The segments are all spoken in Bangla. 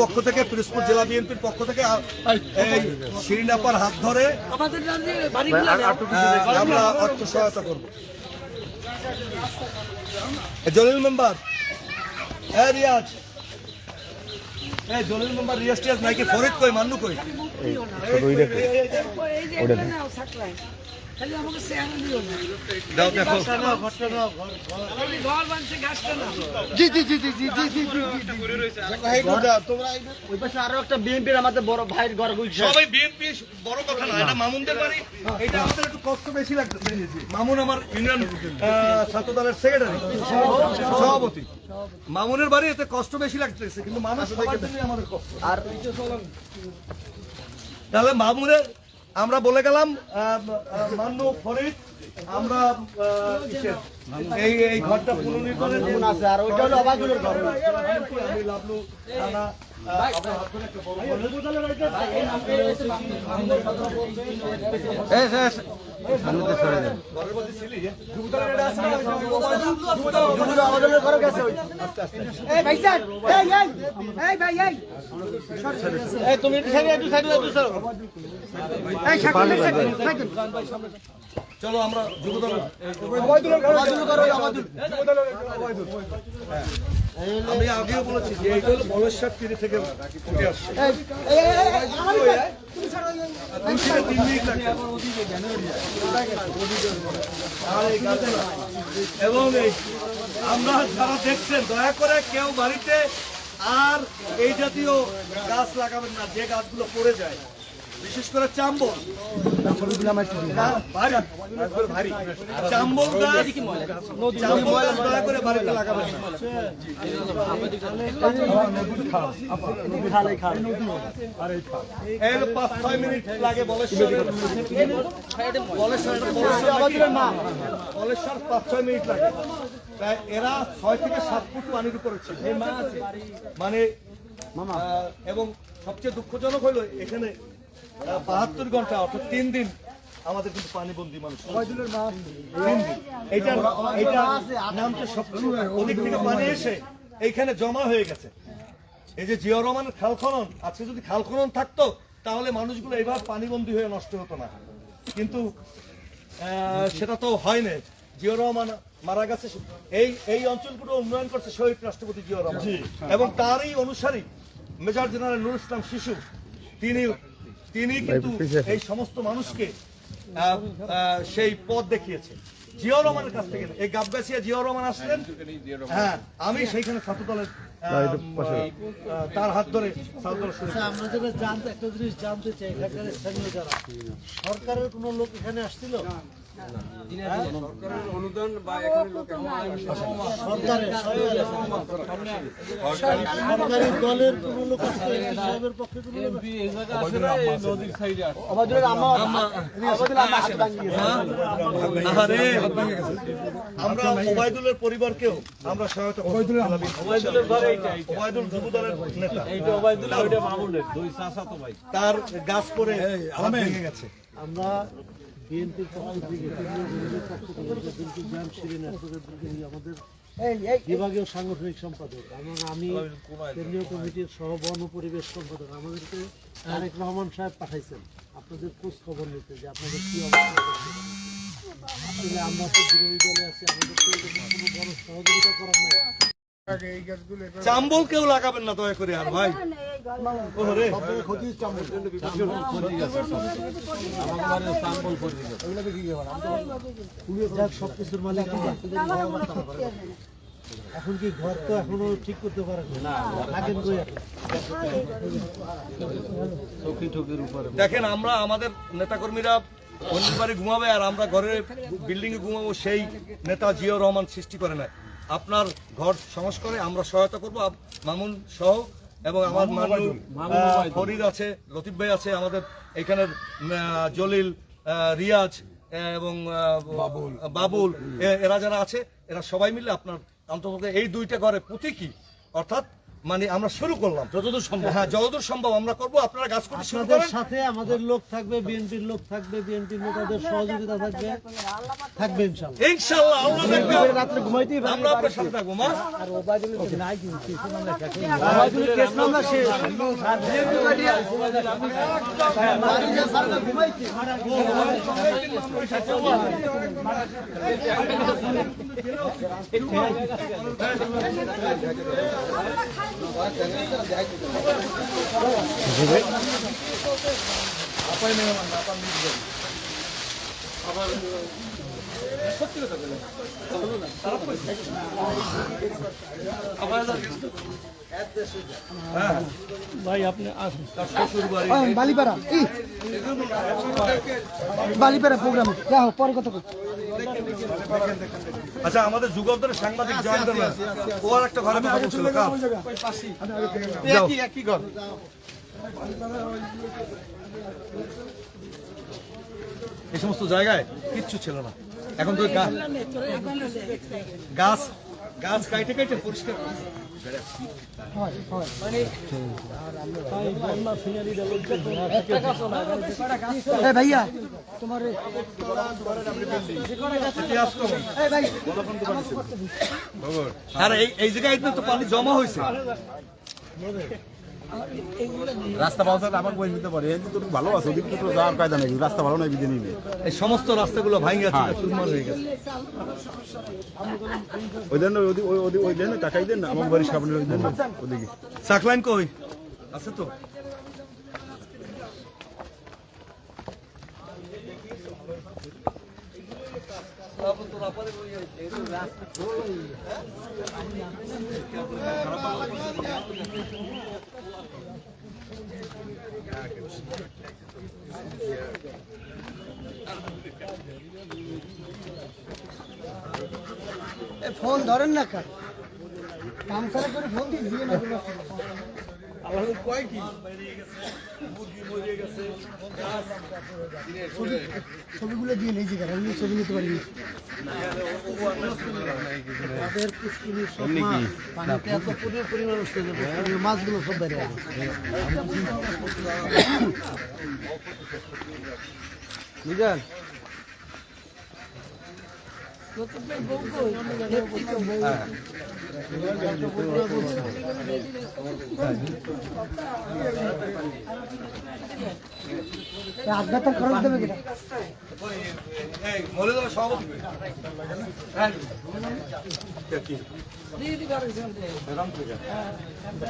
পক্ষ থেকে পিরোজপুর জেলা বিএনপির পক্ষ থেকে এই শিরিনাপার হাত ধরে আমরা অর্থ সহায়তা করব জলিল মেম্বার হ্যাঁ রিয়াজ এই জলিল মেম্বার রিয়াজ টিয়াজ নাকি ফরিদ কই মান্নু কই একটা। ওই পাশে আরও বিএনপির আমাদের বড় ভাইয়ের ঘর গুলছে সবাই বিএনপি বড় কথা না এটা মামুনদের বাড়ি। এটা আমাদের একটু কষ্ট বেশি লাগতেছে মামুন আমার ইউনিয়ন ছাত্র দলের সেক্রেটারি সভাপতি। মামুনের বাড়ি এতে কষ্ট বেশি লাগতেছে কিন্তু আমাদের কষ্ট। আর তাহলে মামুনের আমরা বলে গেলাম আহ, ফরিদ আমরা এই এই ঘরটা পুনর্নির্মাণের জন্য আছে আর ওইটা হলো। অবাধুলের ঘর আমি লাভলু থানা তুমি চলো আমরা অবাধুল আমি আগেও বলেছি যে এটা হলো বলেশ্বর তীরে থেকে উঠে আসছে। এবং আমরা যারা দেখছেন দয়া করে কেউ বাড়িতে আর এই জাতীয় গাছ লাগাবেন না যে গাছগুলো পড়ে যায়। বিশেষ করে চাম্বল। পাঁচ, ছয় মিনিট লাগে এরা ছয় থেকে সাত ফুট পানির উপরে মানে এবং সবচেয়ে দুঃখজনক হলো এখানে বাহাত্তর ঘণ্টা অর্থাৎ তিন দিন আমাদের কিন্তু পানিবন্দী মানুষ থেকে পানি এসে এইখানে জমা হয়ে গেছে। এই যে জিয়া রহমানের খাল খনন আজকে যদি খাল খনন থাকতো তাহলে মানুষগুলো এইবার পানিবন্দী হয়ে নষ্ট হতো না। কিন্তু আহ, সেটা তো হয় না জিয়া রহমান মারা গেছে। এই এই অঞ্চলগুলো উন্নয়ন করছে শহীদ রাষ্ট্রপতি জিয়া রহমান। এবং তারই অনুসারী মেজর জেনারেল নুর ইসলাম শিশু তিনি তিনি কিন্তু এই সমস্ত মানুষকে সেই পথ দেখিয়েছে জিয়া রহমানের কাছ থেকে। এই গাবগাছিয়া রহমান আসলেন। হ্যাঁ আমি সেইখানে ছাত্র দলের তার হাত ধরে আচ্ছা, আমরা যেটা জানতে একটা জিনিস জানতে চাই এখানকার স্থানীয় যারা। সরকারের কোনো লোক এখানে আসছিল? আমরা ওবায়দুলের পরিবারকেও আমরা সহায়তা তার গাছ পরে ভেঙে গেছে আমরা বিএনপির থেকে আমাদের বিভাগীয় সাংগঠনিক সম্পাদক এবং আমি কেন্দ্রীয় কমিটির সহ বন পরিবেশ সম্পাদক আমাদেরকে তারেক রহমান সাহেব পাঠাইছেন। আপনাদের খোঁজ খবর নিতে যে আপনাদের কি অবস্থা আসলে আমরা তো বিরোধী দলে আছি চাম্বল কেউ লাগাবেন না, দয়া করে আর ভাই সবকিছুর এখন কি ঘর তো এখনও ঠিক করতে এখন? দেখেন, আমরা আমাদের নেতাকর্মীরা অন্যের বাড়ি ঘুমাবে আর আমরা ঘরে বিল্ডিং এ ঘুমাবো, সেই নেতা জিয়াউর রহমান সৃষ্টি করে না আপনার ঘর সংস্কারে আমরা সহায়তা করব। মামুন সহ এবং আমার মানু ফরিদ আছে লতিফ ভাই আছে আমাদের এখানের জলিল রিয়াজ এবং বাবুল। এরা যারা আছে এরা সবাই মিলে আপনার অন্তত এই দুইটা ঘরে প্রতীকী অর্থাৎ মানে আমরা শুরু করলাম যতদূর সম্ভব হ্যাঁ যতদূর সম্ভব আমরা করব আপনারা গাছ করতে শুরু করেন সাথে আমাদের লোক থাকবে বিএনপির লোক থাকবে বিএনপির নেতাদের সহযোগিতা থাকবে থাকবে ইনশাল্লাহ ইনশাআল্লাহ আল্লাহ দেখবে রাত্রে ঘুমাইতেই পারি আমরা আপনার সাথে থাকব মা ওবায়দুলের কেস মামলা শেষ আর বিএনপি কাটিয়া ঘুমাইতে বালিপাড়া কি? বালিপাড়া প্রোগ্রাম যা হোক পরে কথা আচ্ছা আমাদের যুগন্তরের সাংবাদিক জয়ন্ত ও আর একটা ঘরে কথা বলছিল? যাও। এই সমস্ত জায়গায় কিচ্ছু ছিল না। এখন তো গাছ। গাছ গাছ কাইটে কাইটে পরিষ্কার। ভাইয়া তোমার এই জায়গায় তো পানি জমা হয়েছে। রাস্তা ভালো থাকলে আমাকে বই নিতে পারে। কিন্তু ভালো আছে ওদিক তো যাওয়ার কায়দা নেই রাস্তা ভালো নাই বিধি নিবে এই সমস্ত রাস্তাগুলো ভাঙে আছে চুরমার হয়ে গেছে। ওই দেন ওই ওই দেন টাকাই দেন না আমার বাড়ির সামনে ওই দেন ওদিকে। সাকলাইন কই? আছে তো। এ ফোন ধরেন না কার কাম করে ফোন দিয়ে দিয়ে না ছবি- ছবিগুলো দিয়ে নেই যে আমি ছবি নিতে পারিনি। তাদের পুষ্কিনির সব মাছ পানিতে এত পরিমাণ পরিমাণ উঠতে মাছগুলো সব বেড়ে যাবে বুঝলেন আজ্ঞাতার খরচ দেবে কিনা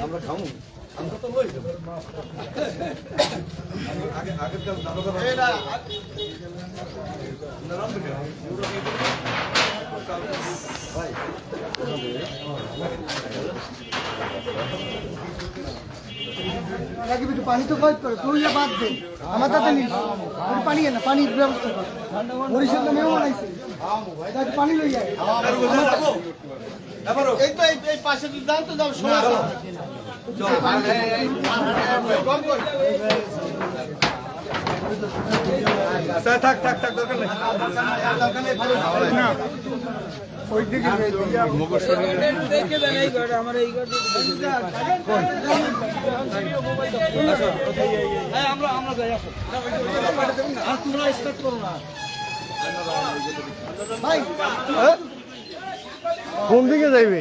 আমরা খাব যাব। একটু পানি তো খরচ করো তুই বাদ দে আমার তাতে নিস পানি এনে পানির ব্যবস্থা কর বরিশাল তো আইছে তা পানি লই যায় এই তো এই পাশে তুই যাও তো যাও সময় আচ্ছা, থাক থাক থাক দরকার নেই হ্যাঁ আমরা আমরা যাই না কোন দিকে যাইবে?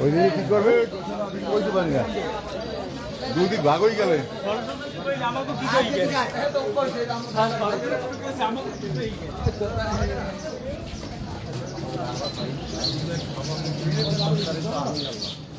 ওই কি করবে? বলতে পারি না। দুদিক ভাগ হয়ে গেলে।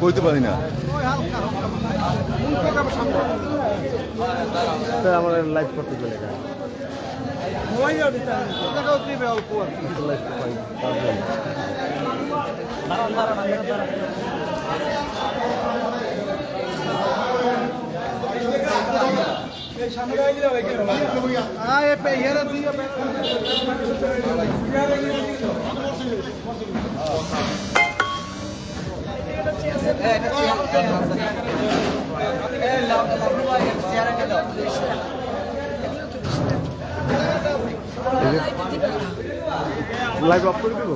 কইতে পারি না। আমার লাইভ করতে চলে যায় লাইভ অফ করে দেবো।